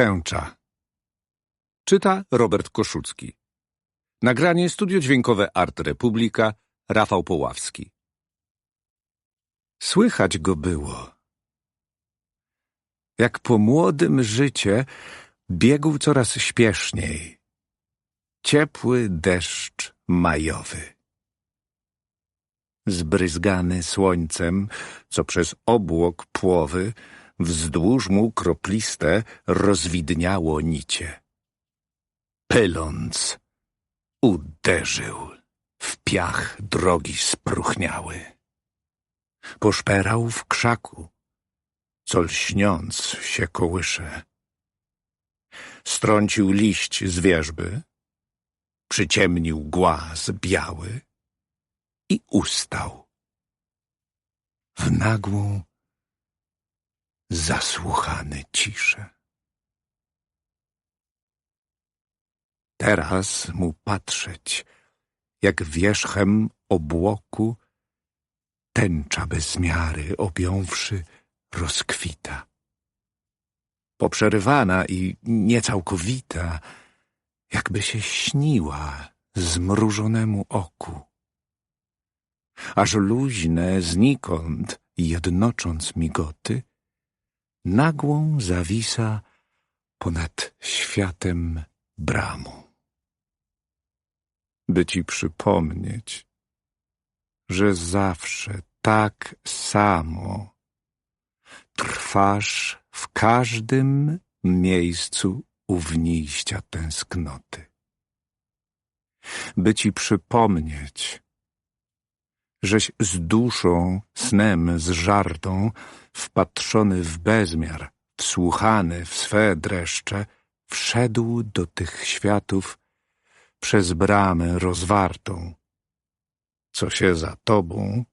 Tęcza Czyta Robert Koszucki Nagranie studio dźwiękowe Art Republika Rafał Poławski Słychać go było. Jak po młodym życie biegł coraz śpieszniej. Ciepły deszcz majowy. Zbryzgany słońcem, co przez obłok płowy, wzdłuż mu kropliste rozwidniało nicie. Pyląc, uderzył w piach drogi spruchniały. Poszperał w krzaku, co lśniąc się kołysze. Strącił liść z wierzby, przyciemnił głaz biały i ustał. W nagłą, zasłuchany ciszę. Teraz mu patrzeć, jak wierzchem obłoku tęcza bez miary objąwszy rozkwita. Poprzerywana i niecałkowita, jakby się śniła zmrużonemu oku. Aż luźne znikąd, jednocząc migoty, nagłą zawisa ponad światem bramu. By ci przypomnieć, że zawsze tak samo trwasz w każdym miejscu uwniejścia tęsknoty. By ci przypomnieć, żeś z duszą, snem zżartą, wpatrzony w bezmiar, wsłuchany w swe dreszcze, wszedł do tych światów przez bramę rozwartą, co się za tobą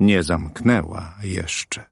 nie zamknęła jeszcze.